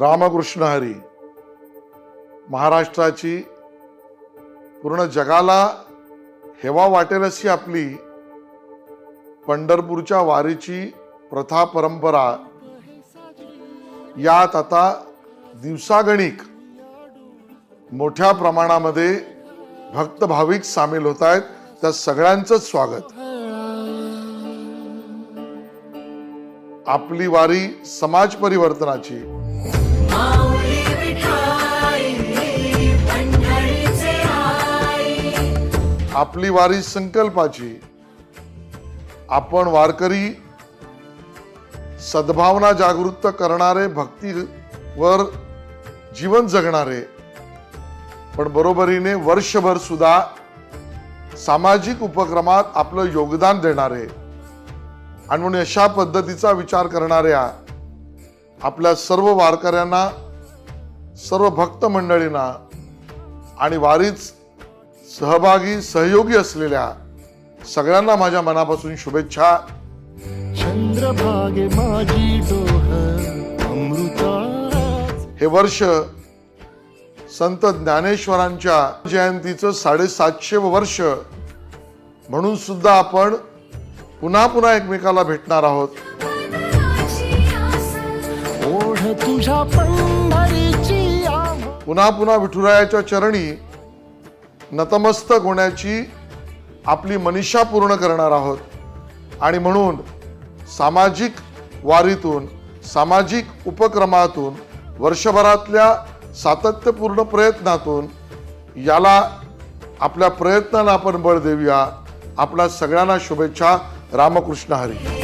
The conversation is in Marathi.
रामकृष्ण हरी महाराष्ट्राची पूर्ण जगाला हेवा वाटेल अशी आपली पंढरपूरच्या वारीची प्रथा परंपरा यात आता दिवसागणिक मोठ्या प्रमाणामध्ये भक्त भाविक सामील होत आहेत. त्या सगळ्यांचंच स्वागत. आपली वारी समाज परिवर्तनाची आपली वारी संकल्पाची. आपण वारकरी सद्भावना जागृत करणारे भक्तीवर जीवन जगणारे. पण बरोबरीने वर्षभर सुद्धा सामाजिक उपक्रमात आपलं योगदान देणारे. आणि म्हणून अशा पद्धतीचा विचार करणाऱ्या आपल्या सर्व वारकऱ्यांना सर्व भक्त मंडळींना आणि वारीत सहभागी सहयोगी असलेल्या सगळ्यांना माझ्या मनापासून शुभेच्छा. चंद्रभागे माझी हे वर्ष संत ज्ञानेश्वरांच्या जयंतीचं साडेसातशे वर्ष. म्हणून सुद्धा आपण पुन्हा पुन्हा एकमेकाला भेटणार आहोत. तुझ्या पंढरीची पुन्हा पुन्हा विठुरायाच्या चरणी नतमस्तक होण्याची आपली मनीषा पूर्ण करणार आहोत. आणि म्हणून सामाजिक वारीतून सामाजिक उपक्रमातून वर्षभरातल्या सातत्यपूर्ण प्रयत्नातून याला आपल्या प्रयत्नांना आपण बळ देऊया. आपल्या सगळ्यांना शुभेच्छा. रामकृष्ण हरी.